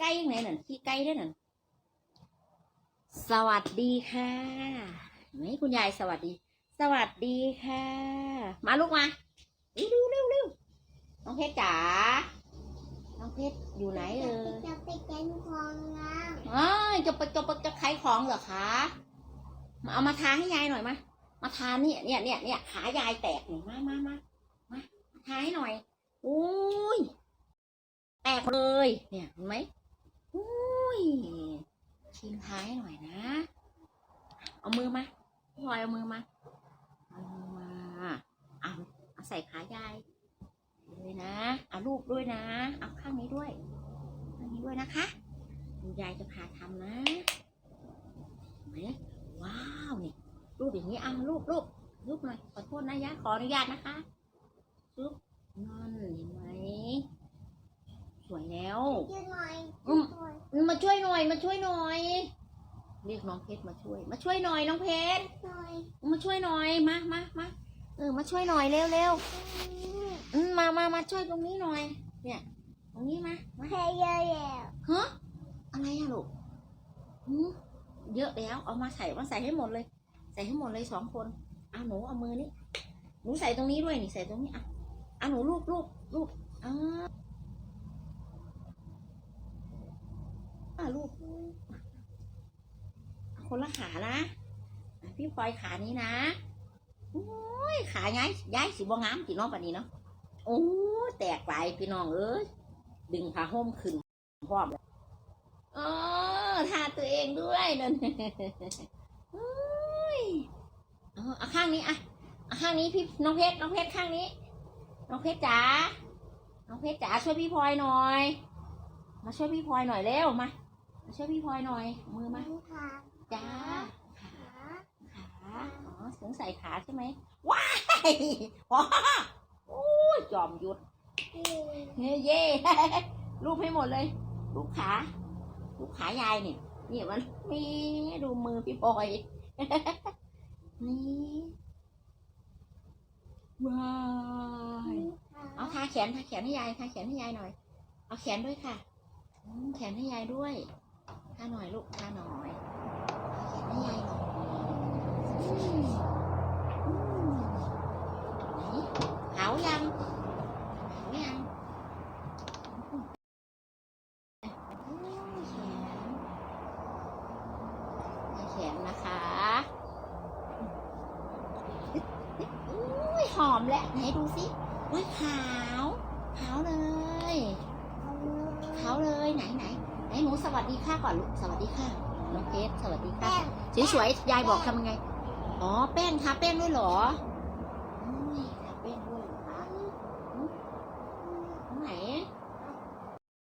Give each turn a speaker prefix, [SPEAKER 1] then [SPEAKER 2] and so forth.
[SPEAKER 1] กลๆด้วยนั่นสวัสดีค่ะไหนคุณยายสวัสดี สวัสดีค่ะ มาลูกมาเร็วเร็วเร็วน้องเพชรจ๋าน้องเพชรอยู่ไหนเอ่ย
[SPEAKER 2] จะไปแกนคลองนะ
[SPEAKER 1] อ้ยจะไปจะไปจะขายของเหรอคะมาเอามาทาให้ยายหน่อยมามาทาเนี่ยเนี่ยเนี่ยเนี่ยขายายแตกนี่มามามามามาทาให้หน่อยอุ้ยแตกเลย เนี่ยเห็นไหม อุ้ยชิมท้าให้หน่อยนะ เอามือมาพลอยเอามือมาเอามือมาเอาเอาใส่ขายายเลยนะเอาลูกด้วยนะ เอาข้างนี้ด้วยข้างนี้ด้วยนะคะยายจะพาทำนะเห็นไหมว้าวนี่รูปอย่างนี้เอารูปรูปรูปหน่อยขอโทษนะยะขออนุญาตนะคะรูปนั่นเห็นไหม สวยแล้ว
[SPEAKER 2] ช่วยหน่อย
[SPEAKER 1] อืมมาช่วยหน่อย มาช่วยหน่อย เรียกน้องเพชรมาช่วย มาช่วยหน่อยน้องเพชร
[SPEAKER 2] หน่อย
[SPEAKER 1] มาช่วยหน่อย มามามาเออ มาช่วยหน่อยเร็วเร็วอืมมามามาช่วยตรงนี้หน่อย เนี่ย ตรงนี้มามา
[SPEAKER 2] แค่เยอะแล้ว
[SPEAKER 1] ฮะอะไรอะลูกหืมเยอะแล้ว เอามาใส่มาใส่ให้หมดเลย ใส่ให้หมดเลยสองคนเอาหนูเอามือนี่ หนูใส่ตรงนี้ด้วยนี่ใส่ตรงนี้อะเอาหนูลูบลูบลูบอ่าอะ ลูบเอาคนละขานะ พี่พลอยขานี้นะโอ้ยขาย้ายย้ายสิบ่งามพี่น้องปานนี้เนาะโอ้แตกไปพี่น้องเอ้ยดึงผ้าห่มขึ้นพร้อมเลยอ๋อทาตัวเองด้วยนั่นเฮ้ยเอาข้างนี้อะข้างนี้พี่น้องเพชรน้องเพชรข้างนี้ น้องเพชรจ๋าน้องเพชรจ๋าช่วยพี่พลอยหน่อย มาช่วยพี่พลอยหน่อยเร็วมา ช่วยพี่พลอยหน่อย มือมา
[SPEAKER 2] ค่ะ
[SPEAKER 1] จ้าขา
[SPEAKER 2] ขา
[SPEAKER 1] ขาอ๋อสงสัยขาใช่ไหมว้ายว้าโอ้ยจอมหยุดเฮ้ยเย่รูปให้หมดเลย ลูกขาลูกขายายเนี่ยนี่มันมีดูมือพี่พลอยนี่ว้ายเอาทาแขนทาแขนให้ยายทาแขนให้ยายหน่อย เอาแขนด้วยค่ะอืมแขนให้ยายด้วยทาหน่อยลูกทาหน่อยแขนให้ยายหน่อยหาวยังขาวยังมโอ้ยแขนแขนนะคะอุ้ยหอมแหละไหนดูสิว้ยขาวขาวเลยขาวเลยไหนไหน นหนูสวัสดีค่ะก่อนลูกสวัสดีค่ะน้องเพชรสวัสดีค่ะ
[SPEAKER 2] แป้ง
[SPEAKER 1] สวยๆยายบอกทำยังไงอ๋อแป้งทาแป้งด้วยเหรอ